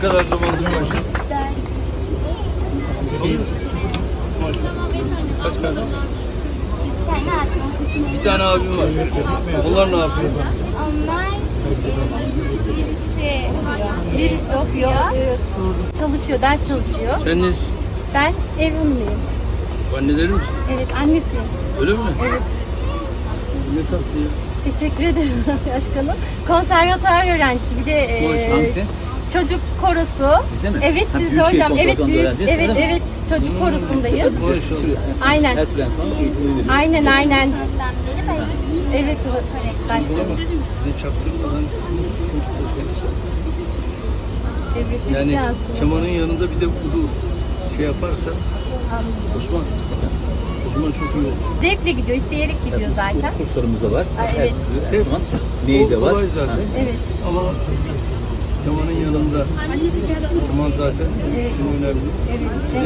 kadar zamandır maşallah? Çalıyorsun. Maşallah. Kaç kardeş? İki tane abim. Var. Onlar ne yapıyor? Onlar birisi Birisi okuyor, çalışıyor, ders çalışıyor. Sen nesin? Ben ev hanımıyım. Anneleri misin? Evet, annesiyim. Öyle mi? Evet, Ne tatlı ya. Teşekkür ederim başkanım. Konservatuar öğrencisi, bir de e, çocuk korosu. Bizde mi? Evet, Ha, sizde Büyükşehir hocam. Evet, büyük, evet, evet, çocuk korosundayız. Maşallah. Aynen. Aynen, aynen. Evet, başkanım. De çaktırmadan çalışsa. Evet, Yani kemanın yanında bir de udu şey yaparsa Osman. Osman çok iyi olur. Zevkle gidiyor, isteyerek gidiyor zaten. Kurslarımız da var. Her evet. türlü enstrüman. Neyi de O var. kolay zaten. Ha. Evet. Ama kemanın yanında keman zaten işin önemli. Evet.